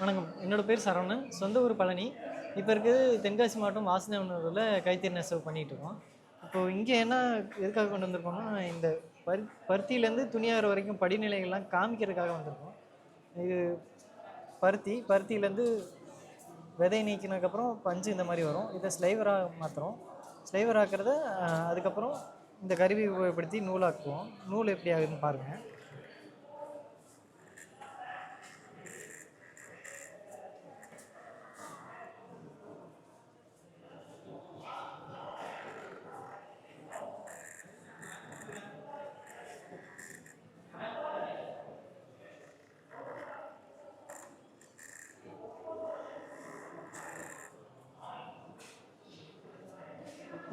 வணக்கம். என்னோடய பேர் சரவணன். சொந்த ஊர் பழனி. இப்போ இருக்கிறது தென்காசி மாவட்டம் வாசுதேவனூரில் கைத்தறி நெசவு பண்ணிகிட்டு இருக்கோம். இப்போது இங்கே என்ன எதுக்காக கொண்டு வந்திருக்கோம்னா இந்த பரு பருத்தியிலேருந்து துணியாகிற வரைக்கும் படிநிலைகள்லாம் காமிக்கிறதுக்காக வந்திருக்கோம். இது பருத்தி பருத்தியிலேருந்து விதை நீக்கினதுக்கப்புறம் பஞ்சு இந்த மாதிரி வரும். இதை ஸ்லைவராக மாற்றுறோம் ஸ்லைவர் ஆக்கிறத அதுக்கப்புறம் இந்த கருவி உபயோகப்படுத்தி நூலாக்குவோம். நூல் எப்படி ஆகுதுன்னு பாருங்கள்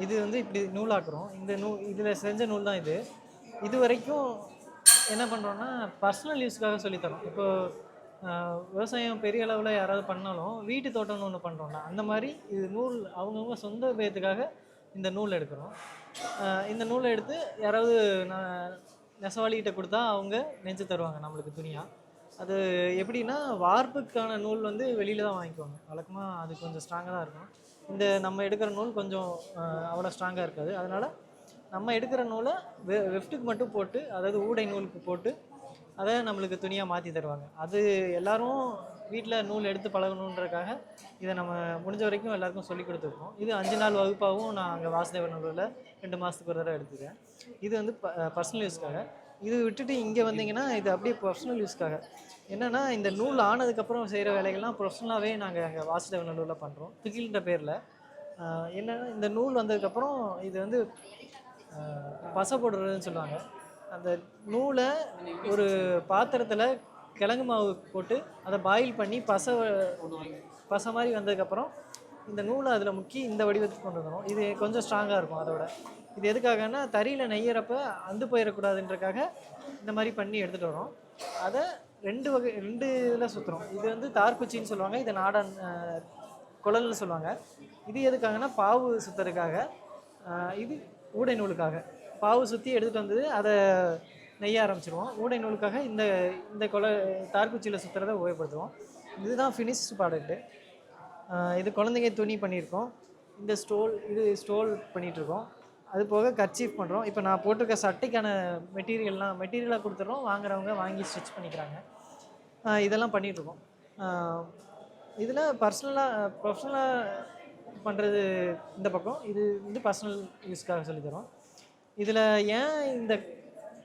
இது வந்து இப்படி நூலாக்குறோம். இந்த நூ இதில் செஞ்ச நூல் தான் இது. இது வரைக்கும் என்ன பண்ணுறோன்னா பர்சனல் யூஸ்க்காக சொல்லித்தரோம் இப்போ விவசாயம் பெரிய அளவில் யாராவது பண்ணாலும் வீட்டு தோட்டம்னு ஒன்று பண்ணுறோம்னா அந்த மாதிரி இது நூல் அவங்கவுங்க சொந்த பேத்துக்காக இந்த நூல் எடுக்கிறோம். இந்த நூலை எடுத்து யாராவது நான் நெசவாளிகிட்ட கொடுத்தா அவங்க நெஞ்சு தருவாங்க நம்மளுக்கு துணியாக அது எப்படின்னா வார்ப்புக்கான நூல் வந்து வெளியில் தான் வாங்கிக்குவாங்க. வழக்கமாக அது கொஞ்சம் ஸ்ட்ராங்காக தான் இருக்கும். இந்த நம்ம எடுக்கிற நூல் கொஞ்சம் அவ்வளோ ஸ்ட்ராங்காக இருக்காது. அதனால் நம்ம எடுக்கிற நூலை வெ வெஃப்ட்டுக்கு மட்டும் போட்டு அதாவது ஊடை நூலுக்கு போட்டு அதை நம்மளுக்கு துணியாக மாற்றி தருவாங்க. அது எல்லோரும் வீட்டில் நூல் எடுத்து பழகணுன்றதுக்காக இதை நம்ம முடிஞ்ச வரைக்கும் எல்லாருக்கும் சொல்லி கொடுத்துருக்கோம். இது அஞ்சு நாள் வகுப்பாகவும் நான் அங்கே வாசுதேவ நூலில் ரெண்டு மாதத்துக்கு ஒரு தடவை எடுத்துக்கிறேன் இது வந்து ப பர்சனல் யூஸ்க்காக இது விட்டுட்டு இங்கே வந்தீங்கன்னா இது அப்படியே ப்ரொஃபஷனல் யூஸ்க்காக என்னென்னா இந்த நூல் ஆனதுக்கப்புறம் செய்கிற வேலைகள்லாம் ப்ரொஃபஷனலாகவே நாங்கள் அங்கே வாசுதேவ நல்லூரில் பண்ணுறோம் பிகில்ன்ற பேரில். என்னென்னா இந்த நூல் வந்ததுக்கப்புறம் இது வந்து பசை போடுறதுன்னு சொல்லுவாங்க. அந்த நூலை ஒரு பாத்திரத்தில் கிழங்கு மாவு போட்டு அதை பாயில் பண்ணி பசை பசை மாதிரி வந்ததுக்கப்புறம் இந்த நூலை அதில் முக்கி இந்த வடிவத்துக்கு கொண்டு வந்துடும் இது கொஞ்சம் ஸ்ட்ராங்காக இருக்கும் அதோட. இது எதுக்காகன்னா தறியில் நெய்யறப்ப அந்து போயிடக்கூடாதுன்றக்காக இந்த மாதிரி பண்ணி எடுத்துகிட்டு வரோம். அதை ரெண்டு வகை ரெண்டு இதில் சுற்றுறோம் இது வந்து தார்குச்சின்னு சொல்லுவாங்க இது நாடன் குழல்னு சொல்லுவாங்க. இது எதுக்காகனா பாவு சுற்றுறதுக்காக இது ஊடை நூலுக்காக. பாவு சுற்றி எடுத்துகிட்டு வந்தது அதை நெய்ய ஆரம்பிச்சிருவோம். ஊடை நூலுக்காக இந்த இந்த கொலை தார்குச்சியில் சுற்றுறத உபயோகப்படுத்துவோம். இதுதான் ஃபினிஷ்டு ப்ராடக்ட்டு இது குழந்தைங்க துணி பண்ணியிருக்கோம். இந்த ஸ்டோல் இது ஸ்டோல் பண்ணிகிட்ருக்கோம் அது போக கர்ச்சீஃப் பண்ணுறோம் இப்போ நான் போட்டிருக்க சட்டைக்கான மெட்டீரியல்லாம் மெட்டீரியலாக கொடுத்துட்றோம் வாங்குறவங்க வாங்கி ஸ்டிச் பண்ணிக்கிறாங்க. இதெல்லாம் பண்ணிகிட்ருக்கோம் இதில் பர்சனலாக ப்ரொஃபஷனலாக பண்ணுறது இந்த பக்கம். இது வந்து பர்சனல் யூஸ்க்காக சொல்லித்தரோம். இதில் ஏன் இந்த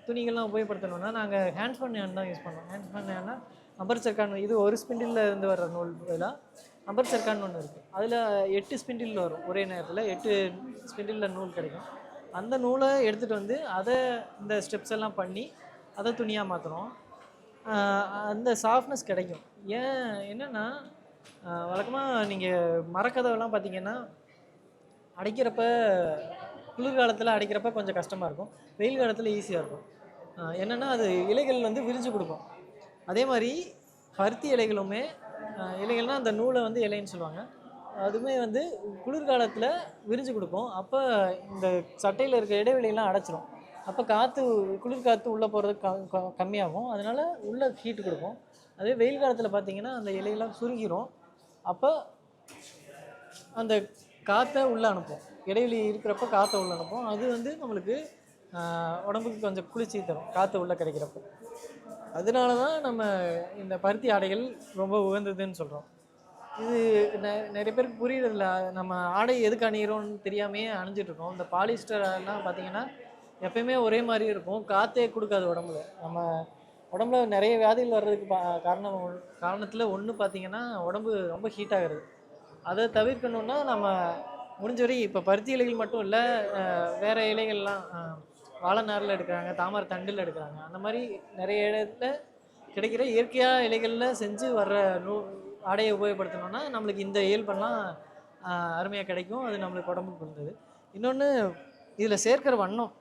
துணிகள்லாம் உபயோகப்படுத்தணும்னா நாங்கள் ஹேண்ட் ஃபன் ஹேண்ட் தான் யூஸ் பண்ணோம் ஹேண்ட் ஃபன் ஹேண்ட்னா அம்பர் சர்க்கான் இது ஒரு ஸ்பிண்டிலில் இருந்து வர்ற நூல் பதிலாக அம்பர் சர்க்கான்னு ஒன்று இருக்குது அதில் எட்டு ஸ்பிண்டில் வரும். ஒரே நேரத்தில் எட்டு ஸ்பிண்டிலில் நூல் கிடைக்கும். அந்த நூலை எடுத்துகிட்டு வந்து அதை இந்த ஸ்டெப்ஸ் எல்லாம் பண்ணி அதை துணியாக மாற்றுறோம் அந்த சாஃப்ட்னஸ் கிடைக்கும். ஏன் என்னென்னா வழக்கமாக நீங்கள் மரக்கதவெல்லாம் பார்த்தீங்கன்னா அடைக்கிறப்ப குளிர்காலத்தில் அடைக்கிறப்ப கொஞ்சம் கஷ்டமாக இருக்கும். வெயில் காலத்தில் ஈஸியாக இருக்கும். என்னென்னா அது இலைகள் வந்து விரிஞ்சு கொடுக்கும். அதே மாதிரி பருத்தி இலைகளுமே இலைகள்னால் அந்த நூலை வந்து இலைன்னு சொல்லுவாங்க. அதுவுமே வந்து குளிர்காலத்தில் விரிஞ்சு கொடுக்கும். அப்போ இந்த சட்டையில் இருக்க இடைவெளியெல்லாம் அடைச்சிரும். அப்போ காற்று குளிர் காற்று உள்ளே போகிறது க கம்மியாகும். அதனால் உள்ளே ஹீட்டு கொடுக்கும். அதே வெயில் காலத்தில் பார்த்தீங்கன்னா அந்த இலையெல்லாம் சுருங்கிரும். அப்போ அந்த காற்றை உள்ளே அனுப்பும். இடைவெளி இருக்கிறப்ப காற்றை உள்ளே அனுப்பும். அது வந்து நம்மளுக்கு உடம்புக்கு கொஞ்சம் குளிர்ச்சி தரும் காற்று உள்ளே கிடைக்கிறப்போ அதனால தான் நம்ம இந்த பருத்தி ஆடைகள் ரொம்ப உகந்ததுன்னு சொல்கிறோம் இது நெ- நிறைய பேருக்கு புரியறதில்ல. நம்ம ஆடை எதுக்கு அணிகிறோம்னு தெரியாமையே அணிஞ்சிட்ருக்கோம். இந்த பாலிஸ்டர் எல்லாம் பார்த்தீங்கன்னா எப்பயுமே ஒரே மாதிரி இருக்கும். காற்றே கொடுக்காது உடம்புல. நம்ம உடம்புல நிறைய வியாதிகள் வர்றதுக்கு பா- காரணம் காரணத்தில் ஒன்று பார்த்தீங்கன்னா உடம்பு ரொம்ப ஹீட் ஆகிறது. அதை தவிர்க்கணுன்னா நம்ம முடிஞ்ச வரைக்கும் இப்போ பருத்தி இலைகள் மட்டும் இல்லை வேறு இலைகள்லாம் வாழைநாரில் எடுக்கிறாங்க தாமரை தண்டில் எடுக்கிறாங்க. அந்த மாதிரி நிறைய இடத்துல கிடைக்கிற இயற்கையாக இலைகளில் செஞ்சு வர்ற நூ ஆடையை உபயோகப்படுத்தினோன்னா நம்மளுக்கு இந்த இயல்பெல்லாம் அருமையாக கிடைக்கும். அது நம்மளுக்கு உடம்புக்கு இருந்தது இன்னொன்று இதில் சேர்க்கிற வண்ணம்.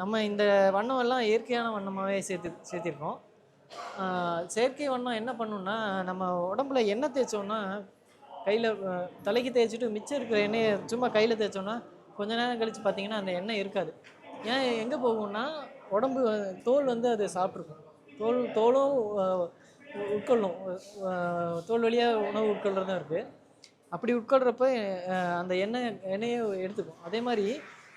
நம்ம இந்த வண்ணம் எல்லாம் இயற்கையான வண்ணமாகவே சேர்த்து சேர்த்திருக்கோம். செயற்கை வண்ணம் என்ன பண்ணுன்னா நம்ம உடம்புல எண்ணெய் தேய்ச்சோம்னா கையில் தலைக்கு தேய்ச்சிட்டு மிச்சம் இருக்கிற எண்ணெயை சும்மா கையில் தேய்ச்சோம்னா கொஞ்ச நேரம் கழித்து பார்த்தீங்கன்னா அந்த எண்ணெய் இருக்காது. ஏன் எங்கே போகும்னா உடம்பு தோல் வந்து அது சாப்பிட்ருக்கும். தோல் தோலும் உட்கொள்ளும். தோல் வழியாக உணவு உட்கொள்றதும் இருக்குது அப்படி உட்கொள்கிறப்ப அந்த எண்ணெய் எண்ணெயை எடுத்துக்கும். அதே மாதிரி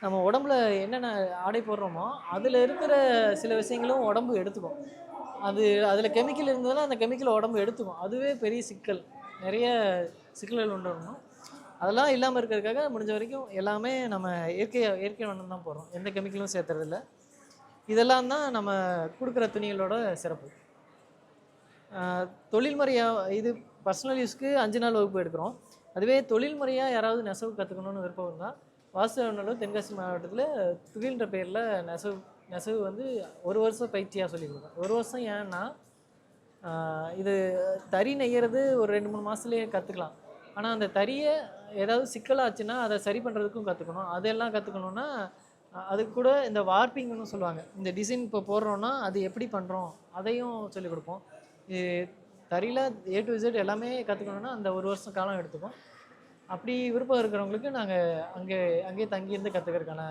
நம்ம உடம்புல என்னென்ன ஆடை போடுறோமோ அதில் இருக்கிற சில விஷயங்களும் உடம்பு எடுத்துக்கும். அது அதில் கெமிக்கல் இருந்ததுன்னா அந்த கெமிக்கல் உடம்பு எடுத்துக்கும். அதுவே பெரிய சிக்கல். நிறைய சிக்கல்கள் உண்டு. வரணும் அதெல்லாம் இல்லாமல் இருக்கிறதுக்காக முடிஞ்ச வரைக்கும் எல்லாமே நம்ம இயற்கை இயற்கை வண்ணம் தான் போகிறோம் எந்த கெமிக்கலும் சேர்த்துறதில்ல. இதெல்லாம் தான் நம்ம கொடுக்குற துணிகளோட சிறப்பு. தொழில்முறையாக இது பர்சனல் யூஸ்க்கு அஞ்சு நாள் வகுப்பு எடுக்கிறோம். அதுவே தொழில்முறையாக யாராவது நெசவு கற்றுக்கணும்னு விருப்பம் இருந்தால் வாசுநல்லூர் தென்காசி மாவட்டத்தில் துகில்ன்ற பேரில் நெசவு நெசவு வந்து ஒரு வருஷம் பயிற்சியாக சொல்லி கொடுக்கணும் ஒரு வருஷம் ஏன்னா இது தறி நெய்யறது ஒரு ரெண்டு மூணு மாதத்துலேயே கற்றுக்கலாம் ஆனால் அந்த தறியை ஏதாவது சிக்கலாச்சுன்னா அதை சரி பண்ணுறதுக்கும் கற்றுக்கணும் அதெல்லாம் கற்றுக்கணுன்னா அதுக்கு கூட இந்த வார்ப்பிங்னு சொல்லுவாங்க. இந்த டிசைன் இப்போ போடுறோன்னா அது எப்படி பண்ணுறோம் அதையும் சொல்லிக் கொடுப்போம். இது தறியில் ஏ டு இசட் எல்லாமே கற்றுக்கணுன்னா அந்த ஒரு வருஷம் காலம் எடுத்துக்கும். அப்படி விருப்பம் இருக்கிறவங்களுக்கு நாங்கள் அங்கே அங்கேயே தங்கியிருந்து கற்றுக்கிறதுக்கான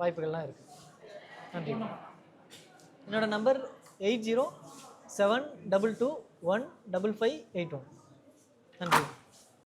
வாய்ப்புகள்லாம் இருக்குது நன்றி. என்னோடய number eight zero seven double two one double five eight one. நன்றி.